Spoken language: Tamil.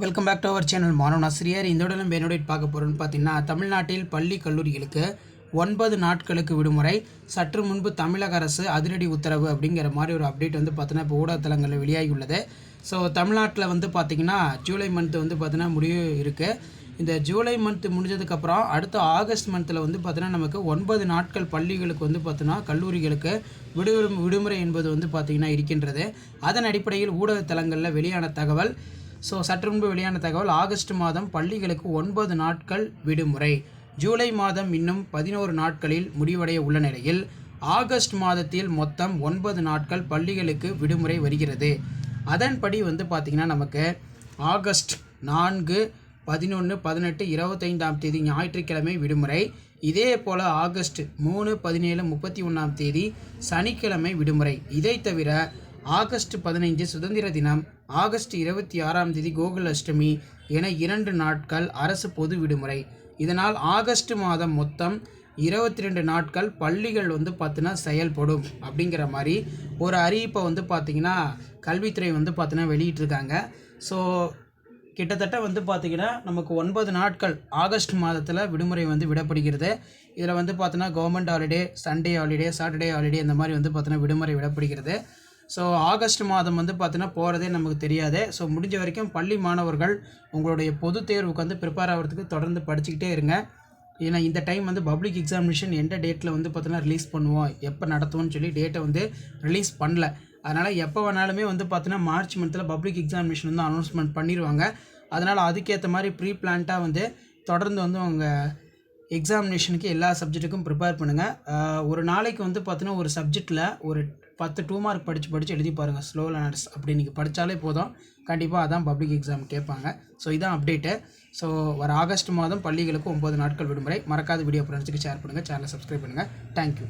Welcome back to our channel மாணவன் ஆசிரியர் இந்த உடலும் என்னுடைய பார்க்க போகிறோன்னு பார்த்தீங்கன்னா தமிழ்நாட்டில் பள்ளி கல்லூரிகளுக்கு ஒன்பது நாட்களுக்கு விடுமுறை. சற்று முன்பு தமிழக அரசு அதிரடி உத்தரவு அப்படிங்கிற மாதிரி ஒரு அப்டேட் வந்து பார்த்தீங்கன்னா இப்போ ஊடகத்தலங்களில் வெளியாகி உள்ளது ஸோ தமிழ்நாட்டில் வந்து பார்த்திங்கன்னா ஜூலை மந்த் வந்து பார்த்தீங்கன்னா முடிவு இருக்குது இந்த ஜூலை மந்த் முடிஞ்சதுக்கப்புறம் அடுத்த ஆகஸ்ட் மந்தில் வந்து பார்த்திங்கன்னா நமக்கு ஒன்பது நாட்கள் பள்ளிகளுக்கு வந்து பார்த்தோன்னா கல்லூரிகளுக்கு விடு விடுமுறை என்பது வந்து பார்த்திங்கன்னா இருக்கின்றது. அதன் அடிப்படையில் ஊடகத்தலங்களில் வெளியான தகவல் ஸோ சற்று முன்பு வெளியான தகவல் ஆகஸ்ட் மாதம் பள்ளிகளுக்கு ஒன்பது நாட்கள் விடுமுறை. ஜூலை மாதம் இன்னும் பதினோரு நாட்களில் முடிவடைய உள்ள நிலையில் ஆகஸ்ட் மாதத்தில் மொத்தம் ஒன்பது நாட்கள் பள்ளிகளுக்கு விடுமுறை வருகிறது. அதன்படி வந்து பார்த்திங்கன்னா நமக்கு ஆகஸ்ட் நான்கு பதினொன்று பதினெட்டு இருபத்தைந்தாம் தேதி ஞாயிற்றுக்கிழமை விடுமுறை. இதே போல் ஆகஸ்ட் மூணு பதினேழு முப்பத்தி ஒன்றாம் தேதி சனிக்கிழமை விடுமுறை. இதை தவிர ஆகஸ்ட் பதினைஞ்சு சுதந்திர தினம் ஆகஸ்ட் இருபத்தி ஆறாம் தேதி கோகுல் அஷ்டமி என இரண்டு நாட்கள் அரசு பொது விடுமுறை. இதனால் ஆகஸ்ட் மாதம் மொத்தம் இருபத்தி ரெண்டு நாட்கள் பள்ளிகள் வந்து பார்த்தீங்கன்னா செயல்படும் அப்படிங்கிற மாதிரி ஒரு அறிவிப்பை வந்து பார்த்திங்கன்னா கல்வித்துறை வந்து பார்த்தினா வெளியிட்டிருக்காங்க. ஸோ கிட்டத்தட்ட வந்து பார்த்திங்கன்னா நமக்கு ஒன்பது நாட்கள் ஆகஸ்ட் மாதத்தில் விடுமுறை வந்து விடப்படுகிறது. இதில் வந்து பார்த்தோன்னா government holiday Sunday holiday Saturday holiday இந்த மாதிரி வந்து பார்த்தோன்னா விடுமுறை விடப்படுகிறது. ஸோ ஆகஸ்ட் மாதம் வந்து பார்த்தீங்கன்னா போகிறதே நமக்கு தெரியாது. ஸோ முடிஞ்ச வரைக்கும் பள்ளி மாணவர்கள் உங்களுடைய பொது தேர்வுக்கு வந்து ப்ரிப்பேர் ஆகிறதுக்கு தொடர்ந்து படிச்சுக்கிட்டே இருங்க. ஏன்னா இந்த டைம் வந்து பப்ளிக் எக்ஸாமினேஷன் எந்த டேட்டில் வந்து பார்த்தீங்கன்னா ரிலீஸ் பண்ணுவோம் எப்போ நடத்துவோம்னு சொல்லி டேட்டை வந்து ரிலீஸ் பண்ணல. அதனால் எப்போ வேணாலுமே வந்து பார்த்தீங்கன்னா மார்ச் மந்தில் பப்ளிக் எக்ஸாமினேஷன் வந்து அனௌன்ஸ்மெண்ட் பண்ணிடுவாங்க அதனால் அதுக்கேற்ற மாதிரி ப்ரீ பிளான்ட்டாக வந்து தொடர்ந்து வந்து அவங்க எக்ஸாமினேஷனுக்கு எல்லா சப்ஜெக்ட்டுக்கும் ப்ரிப்பேர் பண்ணுங்கள் ஒரு நாளைக்கு வந்து பார்த்தீங்கன்னா ஒரு சப்ஜெக்டில் ஒரு பத்து டூ மார்க் படித்து படித்து எழுதி பாருங்கள் ஸ்லோ லேனர்ஸ் அப்படி நீங்கள் படித்தாலே போதும். கண்டிப்பாக அதான் பப்ளிக் எக்ஸாம் கேட்பாங்க. ஸோ இதான் அப்டேட்டு ஸோ வர ஆகஸ்ட் மாதம் பள்ளிகளுக்கு ஒம்பது நாட்கள் விடுமுறை. மறக்காத வீடியோ ஃப்ரெண்ட்ஸுக்கு ஷேர் பண்ணுங்கள் சேனலை சப்ஸ்கிரைப் பண்ணுங்கள் தேங்க்யூ